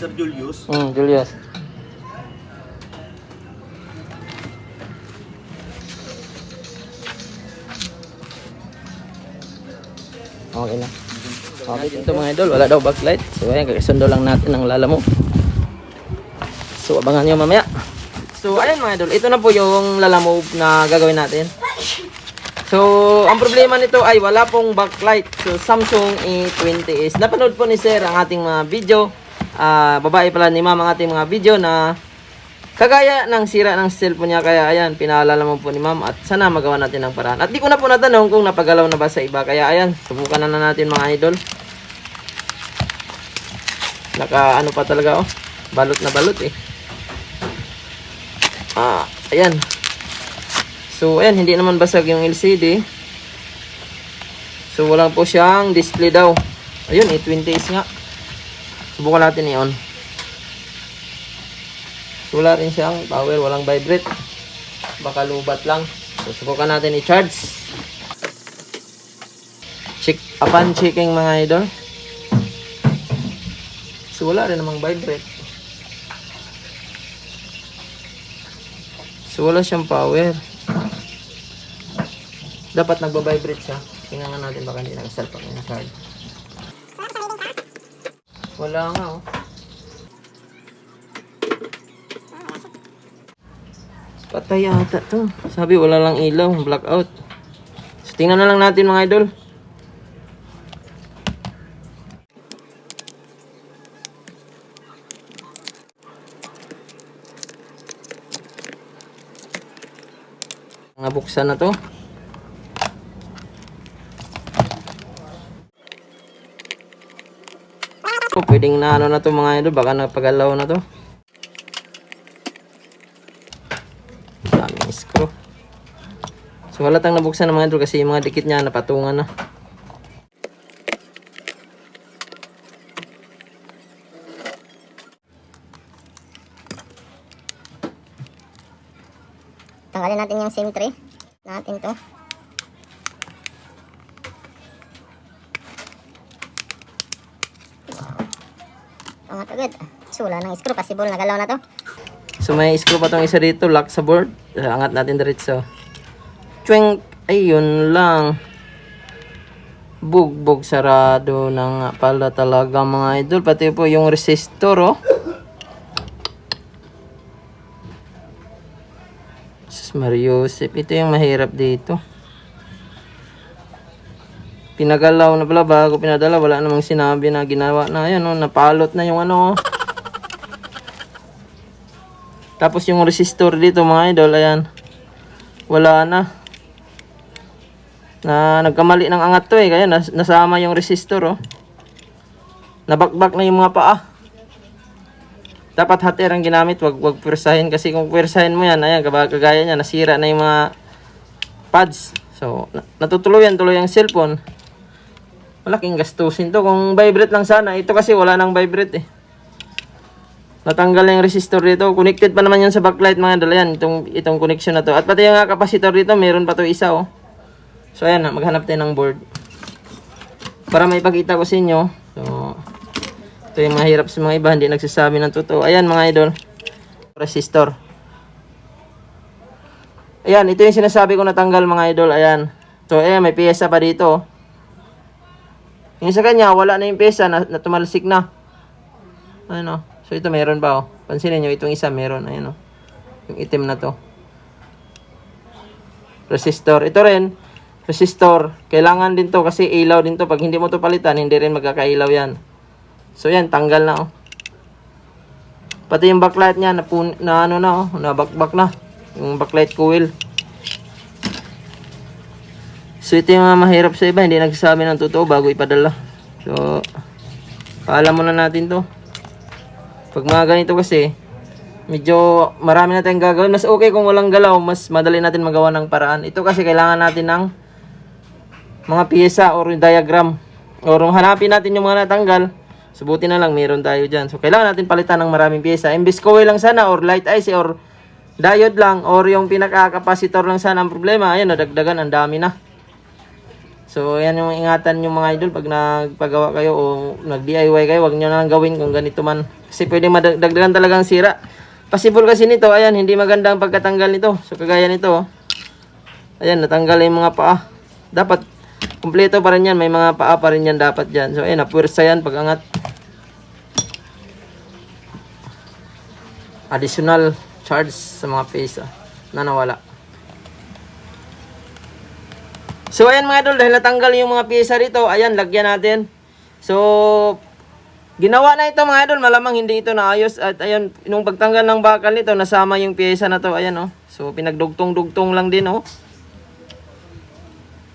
Sir Julius. Hmm, Julius. Okay na. Okay dito mga idol, wala daw backlight. So ayan, kakasundo lang natin ang lala. So abangan nyo mamaya. So ayan mga idol, ito na po yung lala na gagawin natin. So, ang problema nito ay wala pong backlight. So, Samsung A20s. Napanood po ni Sir ang ating mga video. Ah, babae pala ni Ma'am ang ating mga video na kagaya ng sira ng cellphone niya. Kaya ayan, pinaalala mo po ni Ma'am at sana magawa natin ng paraan. At di ko na po natanong kung napagalaw na ba sa iba. Kaya ayan, subukan na, na natin mga idol. Naka ano pa talaga oh. Balot na balot eh. Ah, ayan. So, ayan, hindi naman basag yung LCD. So, wala po siyang display daw. Ayun, 820s nga. Subukan natin. So, wala rin siyang power, walang vibrate. Baka lubat lang. So, subukan natin i-charge. Check, upon checking mga idol. So, wala rin namang vibrate. So, wala siyang power. Dapat nagba-vibrate siya. Tingnan natin baka hindi nag-cellphone yung card. Wala nga oh. Patay ata to. Sabi wala lang ilaw, blackout. So, tingnan na lang natin mga idol. Mga buksan na to. Oh, pwedeng na ano na to mga idol, baka napagalaw na to. Daming screw. So wala tang nabuksan ng mga idol kasi yung mga dikit niya napatungan na. Tanggalin natin yung symmetry natin to. Angat agad. So, wala nang screw. Possible, nagalaw na to. So may screw pa tong isa dito, lock sa board. Angat natin diretso. Chwing, ayun lang. Bugbog sarado na nga pala talaga mga idol. Pati po yung resistor oh. Sus Mariusip, ito yung mahirap dito. Pinagalaw na pala bago pinadala, wala namang sinabi na ginawa na. Ayan oh, napalot na yung ano oh. Tapos yung resistor dito mga idol, ayan. Wala na. Na nagkamali ng angat to eh, kaya nas nasama yung resistor oh. Nabakbak na yung mga paa. Dapat hater ang ginamit, wag wag pwersahin kasi kung pwersahin mo yan, ayan, kagaya niya, nasira na yung mga pads. So, na- natutuluyan tuloy ang cellphone. Malaking gastusin to. Kung vibrate lang sana, ito kasi wala nang vibrate eh. Natanggal na yung resistor dito. Connected pa naman yan sa backlight mga dala yan. Itong, itong connection na to. At pati yung capacitor dito, meron pa to isa oh. So ayan, na, maghanap tayo ng board. Para maipakita ko sa inyo. So, ito yung mahirap sa mga iba, hindi nagsasabi ng totoo. Ayan mga idol. Resistor. Ayan, ito yung sinasabi ko natanggal mga idol. Ayan. So ayan, may pyesa pa dito. oh. Yung sa kanya, wala na yung pyesa na, na tumalsik na. Ano? So ito meron ba oh? Pansinin nyo, itong isa meron. Ayan oh. Yung itim na to. Resistor. Ito rin, resistor. Kailangan din to kasi ilaw din to. Pag hindi mo to palitan, hindi rin magkakailaw yan. So yan, tanggal na oh. Pati yung backlight niya, na, na ano na oh, nabakbak na. Yung backlight coil. So ito yung mga mahirap sa iba, hindi nagsasabi ng totoo bago ipadala. So, paalam muna natin to. Pag mga ganito kasi, medyo marami na tayong gagawin. Mas okay kung walang galaw, mas madali natin magawa ng paraan. Ito kasi kailangan natin ng mga pyesa or diagram. Or hanapin natin yung mga natanggal. Subuti na lang, meron tayo dyan. So, kailangan natin palitan ng maraming pyesa. Imbis coil lang sana, or light IC, or diode lang, or yung pinaka-capacitor lang sana ang problema. Ayan, nadagdagan, ang dami na. So, yan yung ingatan yung mga idol pag nagpagawa kayo o nag-DIY kayo, wag nyo na gawin kung ganito man. Kasi pwede madagdagan talagang sira. Possible kasi nito, ayan, hindi maganda ang pagkatanggal nito. So, kagaya nito, oh. Ayan, natanggal yung mga paa. Dapat, kumpleto pa rin yan. May mga paa pa rin yan dapat dyan. So, ayan, napwersa yan pag angat. Additional charge sa mga pesa na nawala. So ayan mga idol, dahil natanggal yung mga pyesa rito, ayan, lagyan natin. So, ginawa na ito mga idol, malamang hindi ito naayos. At ayan, nung pagtanggal ng bakal nito, nasama yung pyesa na to, ayan oh. So, pinagdugtong-dugtong lang din oh.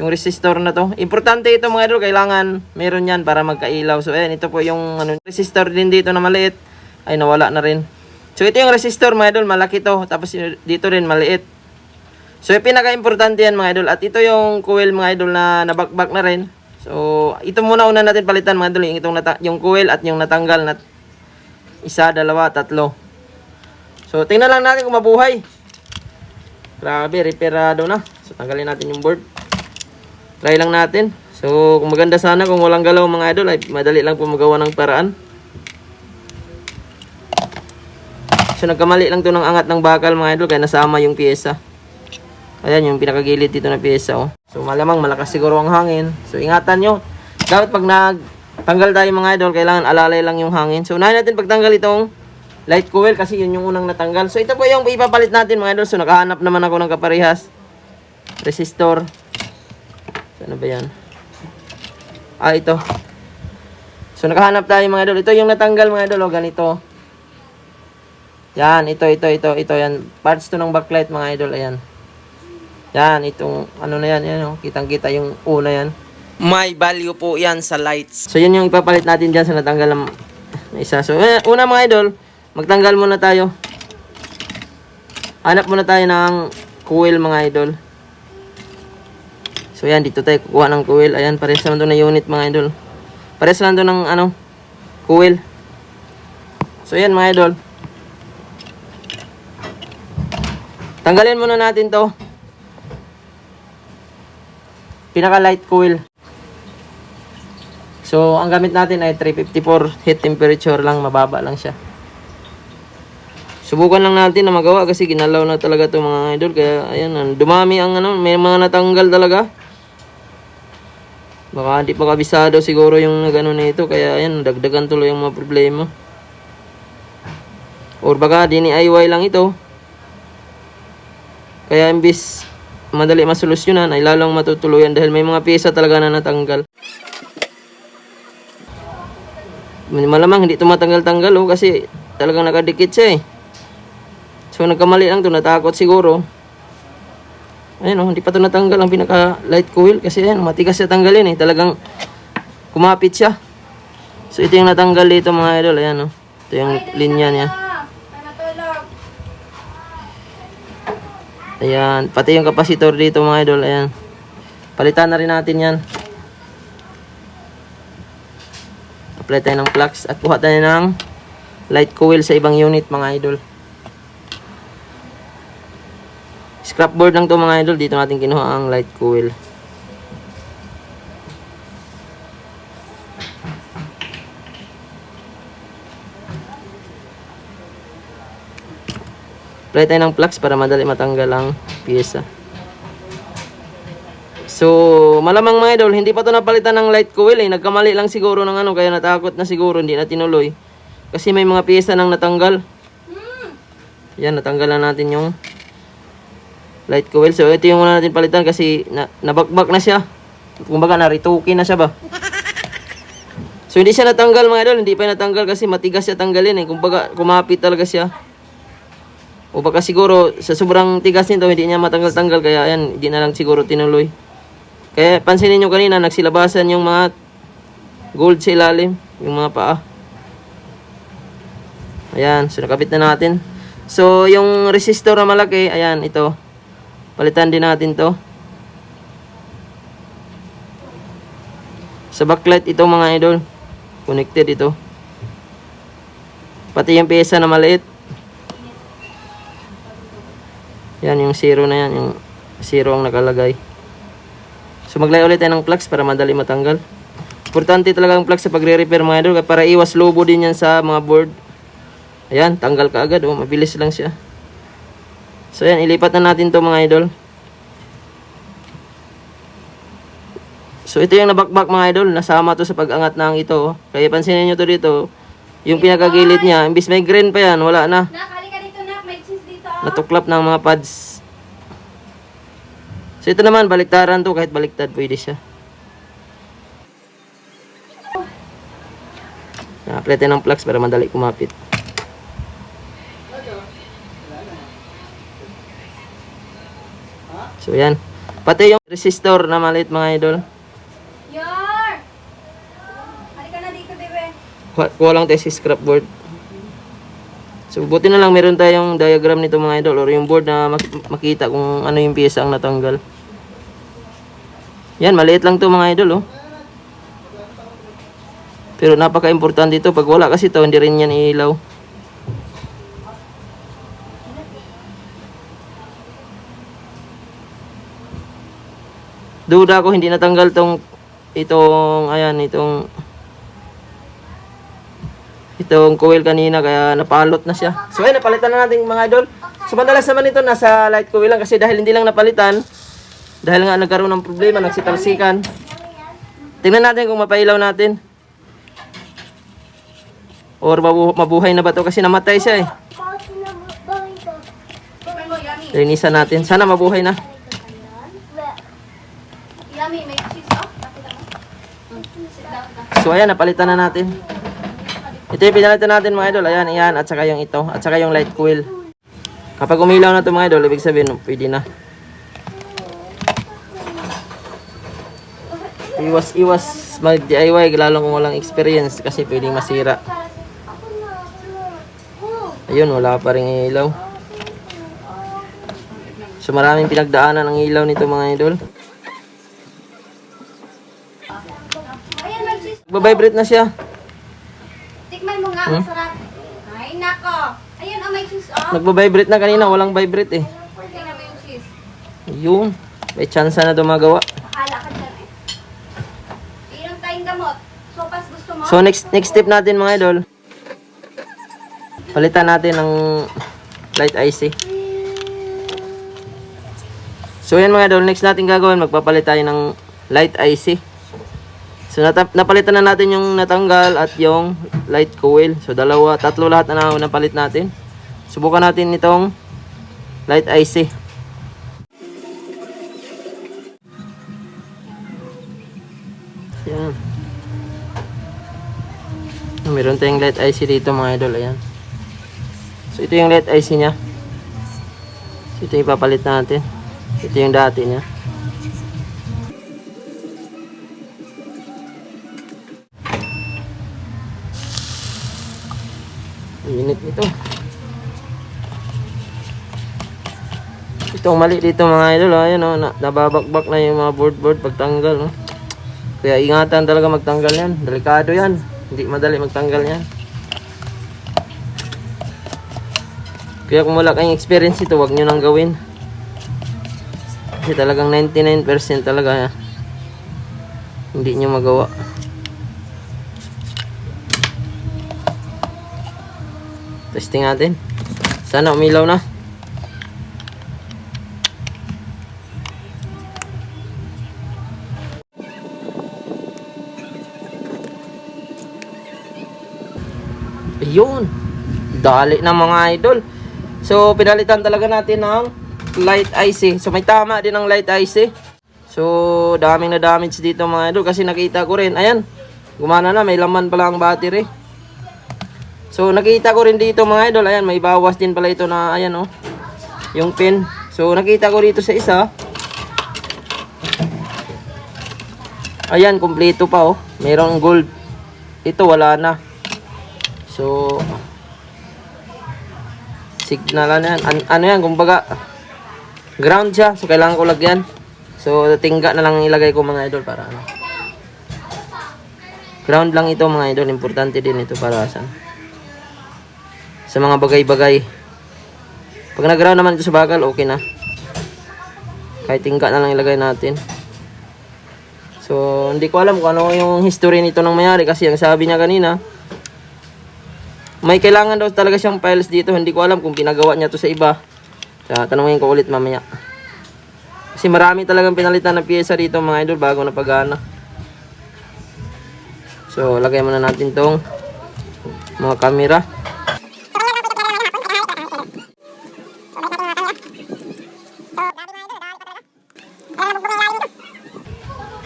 Yung resistor na to. Importante ito mga idol, kailangan meron yan para magkailaw. So ayan, ito po yung ano, resistor din dito na maliit. Ay, nawala na rin. So ito yung resistor mga idol, malaki to. Tapos dito rin maliit. So, pinaka-importante yan mga idol. At ito yung coil mga idol na nabakbak na rin. So, ito muna una natin palitan mga idol. Yung, itong yung coil at yung natanggal na isa, dalawa, tatlo. So, tingnan lang natin kung mabuhay. Grabe, repairado na. So, tanggalin natin yung board. Try lang natin. So, kung maganda sana kung walang galaw mga idol, ay madali lang po magawa ng paraan. So, nagkamali lang to ng angat ng bakal mga idol, kaya nasama yung pyesa. Ayan yung pinakagilid dito na pyesa oh. So malamang malakas siguro ang hangin. So ingatan nyo. Dapat pag nagtanggal tayo mga idol, kailangan alalay lang yung hangin. So unahin natin pagtanggal itong light coil kasi yun yung unang natanggal. So ito po yung ipapalit natin mga idol. So nakahanap naman ako ng kaparehas. Resistor. Ano ba yan? Ah, ito. So nakahanap tayo mga idol. Ito yung natanggal mga idol. O ganito. Yan, ito, ito, ito, ito. Yan. Parts to ng backlight mga idol. Ayan. Yan, itong ano na yan, yan oh, kitang-kita yung una yan. May value po yan sa lights. So yun yung ipapalit natin dyan sa natanggal ng na isa. So eh, una mga idol, magtanggal muna tayo. Hanap muna tayo ng coil mga idol. So yan, dito tayo kukuha ng coil. Ayan, pares naman to na unit mga idol. Pares lang to ng ano, coil. So yan mga idol. Tanggalin muna natin to pinaka light coil. So, ang gamit natin ay 354 heat temperature lang, mababa lang siya. Subukan lang natin na magawa kasi ginalaw na talaga 'to mga idol kaya ayan, ang dumami ang ano, may mga natanggal talaga. Baka hindi pa kabisado siguro yung nagano na ito kaya ayan, dagdagan tuloy yung mga problema. Or baka DIY lang ito. Kaya imbis madali masolusyonan ay lalong matutuluyan dahil may mga pyesa talaga na natanggal. Malamang hindi ito matanggal-tanggal oh, kasi talagang nakadikit siya eh. So nagkamali lang to natakot siguro. Ayun oh, hindi pa to natanggal ang pinaka light coil kasi ayan, matigas siya tanggalin eh. Talagang kumapit siya. So ito yung natanggal dito mga idol, ayan oh. Ito yung linya niya. Ayan, pati yung kapasitor dito mga idol, ayan. Palitan na rin natin yan. Apply tayo ng flux at kuha tayo ng light coil sa ibang unit mga idol. Scrap board lang to mga idol, dito natin kinuha ang light coil. Apply tayo ng flux para madali matanggal ang pyesa. So, malamang mga idol, hindi pa to napalitan ng light coil eh. Nagkamali lang siguro ng ano, kaya natakot na siguro, hindi na tinuloy. Kasi may mga pyesa nang natanggal. Yan, natanggal na natin yung light coil. So, ito yung muna natin palitan kasi na, nabakbak na siya. Kumbaga, narituki na siya ba? So, hindi siya natanggal mga idol. Hindi pa natanggal kasi matigas siya tanggalin eh. Kumbaga, kumapit talaga siya. O baka siguro sa sobrang tigas nito hindi niya matanggal-tanggal kaya ayan hindi na lang siguro tinuloy. Kaya pansinin niyo kanina nagsilabasan yung mga gold sa ilalim, yung mga paa. Ayan, so nakabit na natin. So yung resistor na malaki, ayan ito. Palitan din natin 'to. Sa backlight ito mga idol. Connected ito. Pati yung pyesa na maliit. Yan yung zero na yan, yung zero ang nakalagay. So maglagay ulit tayo ng plugs para madali matanggal. Importante talaga ang plugs sa pagre-repair mga idol para iwas lobo din yan sa mga board. Ayan, tanggal ka agad. Oh, mabilis lang siya. So ayan, ilipat na natin to mga idol. So ito yung nabakbak mga idol, nasama to sa pag-angat ng ito. oh. Kaya pansinin nyo to dito. Yung pinakagilid niya, imbis may grain pa yan, wala na. Nak, halika dito nak. May Natuklap ng mga pads. So ito naman, baliktaran to, kahit baliktad pwede siya. Tayo ng flux para madali kumapit. So yan. Pati yung resistor na maliit mga idol. Yor! Halika na dito, bebe. Kuha kuha lang tayo si scrapboard. So buti na lang meron tayong diagram nito mga idol or yung board na mak- makita kung ano yung piyesa ang natanggal. Yan, maliit lang to mga idol oh. Pero napaka-importante ito. Pag wala kasi to, hindi rin yan ilaw. Duda ako hindi natanggal tong itong ayan itong itong coil kanina kaya napalot na siya. So ayun, napalitan na natin mga idol. So madalas naman ito nasa light coil lang kasi dahil hindi lang napalitan, dahil nga nagkaroon ng problema, nagsitalsikan. Tingnan natin kung mapailaw natin. Or mabu- mabuhay na ba to kasi namatay siya eh. Linisan natin. Sana mabuhay na. So ayan, napalitan na natin. Ito yung pinalitan natin mga idol. Ayan, ayan. At saka yung ito. At saka yung light coil. Kapag umilaw na ito mga idol, ibig sabihin, pwede na. Iwas, iwas mag-DIY lalo kung walang experience kasi pwedeng masira. Ayun, wala pa rin ilaw. So maraming pinagdaanan ang ilaw nito mga idol. Babibrate na siya. Hmm? masarap. Ay, nako. Ayan, oh, may cheese, oh. Nagbabibrate na kanina, walang vibrate eh. Tingnan mo yung cheese. Yun. May chance na dumagawa. Bahala ka dyan, eh. Inom tayong gamot. Sopas gusto mo? So next next step natin mga idol. Palitan natin ng light IC. So yan mga idol, next natin gagawin, magpapalit tayo ng light IC. So napalitan na natin yung natanggal at yung light coil. So dalawa, tatlo lahat na napalit natin. Subukan natin itong light IC. Yan. Ah, Meron tayong LED IC dito mga idol, ayan. So ito yung LED IC niya. So ito yung ipapalit natin. Ito yung dati niya. Init nito. Itong mali dito mga idol, oh, ayan oh, na, nababakbak na yung mga board-board pagtanggal. Oh. Kaya ingatan talaga magtanggal yan. Delikado yan. Hindi madali magtanggal yan. Kaya kung wala kayong experience ito, wag nyo nang gawin. Kasi talagang 99% talaga ah, hindi nyo magawa. Testing natin. Sana umilaw na. Ayun. Dali na mga idol. So, pinalitan talaga natin ng light IC. So, may tama din ng light IC. So, daming na damage dito mga idol. Kasi nakita ko rin. Ayan. Gumana na. May laman pala ang battery. So, nakita ko rin dito mga idol. Ayan, may bawas din pala ito na, ayan oh. Yung pin. So, nakita ko dito sa isa. Ayan, kumpleto pa oh. Mayroong gold. Ito, wala na. So, signal na yan. An- ano yan, kumbaga, ground siya. So, kailangan ko lagyan. So, tingga na lang ilagay ko mga idol para ano. Ground lang ito mga idol. Importante din ito para sa sa mga bagay-bagay. Pag nag-ground naman ito sa bakal, okay na. Kahit tingga na lang ilagay natin. So, hindi ko alam kung ano yung history nito nang mayari kasi ang sabi niya kanina, may kailangan daw talaga siyang files dito. Hindi ko alam kung pinagawa niya to sa iba. Sa tanungin ko ulit mamaya. Kasi marami talagang pinalitan na pyesa dito mga idol bago na pagana. So, lagay muna natin tong mga camera.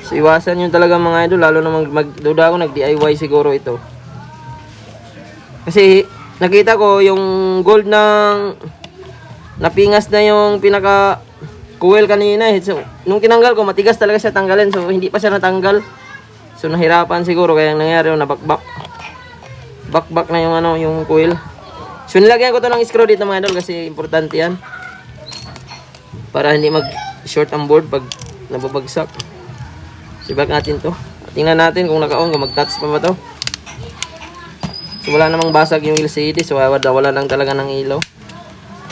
So, iwasan yun talaga mga idol, lalo na mag, magduda ako, nag-DIY siguro ito. Kasi, nakita ko yung gold ng napingas na yung pinaka coil kanina eh. So, nung tinanggal ko, matigas talaga siya tanggalin. So, hindi pa siya natanggal. So, nahirapan siguro, kaya ang nangyari yung nabakbak. Bakbak na yung ano, yung coil. So, nilagyan ko to ng screw dito mga idol kasi importante yan. Para hindi mag-short ang board pag nababagsak. Sibak natin to. Tingnan natin kung naka-on, kung mag-touch pa ba to. So wala namang basag yung LCD, so wala, wala lang talaga ng ilaw.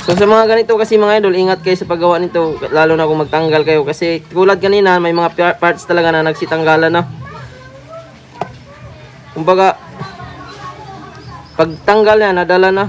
So sa mga ganito kasi mga idol, ingat kayo sa paggawa nito, lalo na kung magtanggal kayo. Kasi tulad kanina, may mga par- parts talaga na nagsitanggalan na. Kumbaga, pagtanggal yan, nadala na.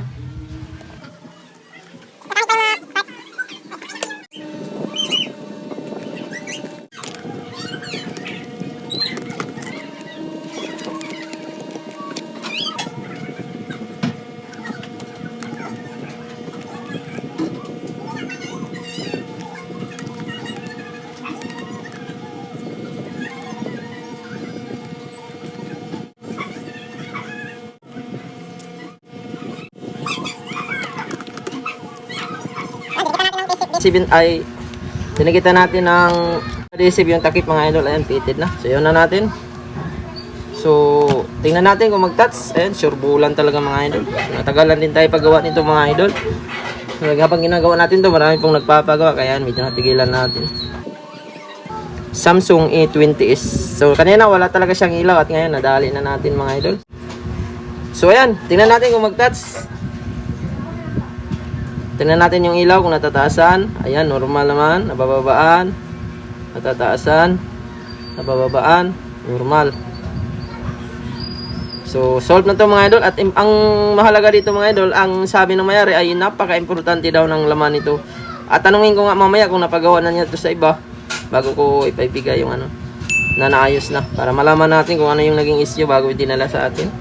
Sibin ay dinagita natin ng adhesive yung takip mga idol. Ayan, fitted na. So, yun na natin. So, tingnan natin kung mag-touch. Ayan, sure bulan talaga mga idol. Natagalan din tayo paggawa nito mga idol. Habang ginagawa natin to marami pong nagpapagawa. Kaya medyo napigilan natin. Samsung A20s. So, kanina wala talaga siyang ilaw at ngayon nadali na natin mga idol. So, ayan. Tingnan natin kung mag-touch. Tingnan natin yung ilaw kung natataasan. Ayan, normal naman. Nabababaan. Natataasan. Nabababaan. Normal. So, solve na to mga idol. At ang mahalaga dito mga idol, ang sabi ng mayari ay napaka-importante daw ng laman nito. At tanungin ko nga mamaya kung napagawa na niya to sa iba bago ko ipaibigay yung ano na naayos na para malaman natin kung ano yung naging issue bago dinala sa atin.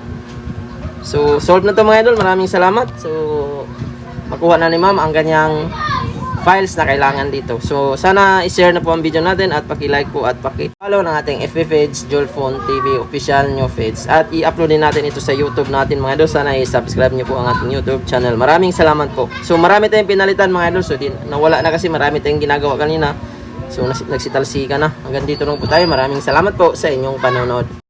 So, solve na to mga idol. Maraming salamat. So, makuha na ni ma'am ang kanyang files na kailangan dito. So, sana i-share na po ang video natin at paki-like po at paki-follow ng ating FB page, Jolphone TV official new page. At i-upload din natin ito sa YouTube natin mga idol. Sana i-subscribe niyo po ang ating YouTube channel. Maraming salamat po. So, marami tayong pinalitan mga idol. So, din, nawala na kasi marami tayong ginagawa kanina. So, nas- nagsitalsika na. Hanggang dito lang po tayo. Maraming salamat po sa inyong panonood.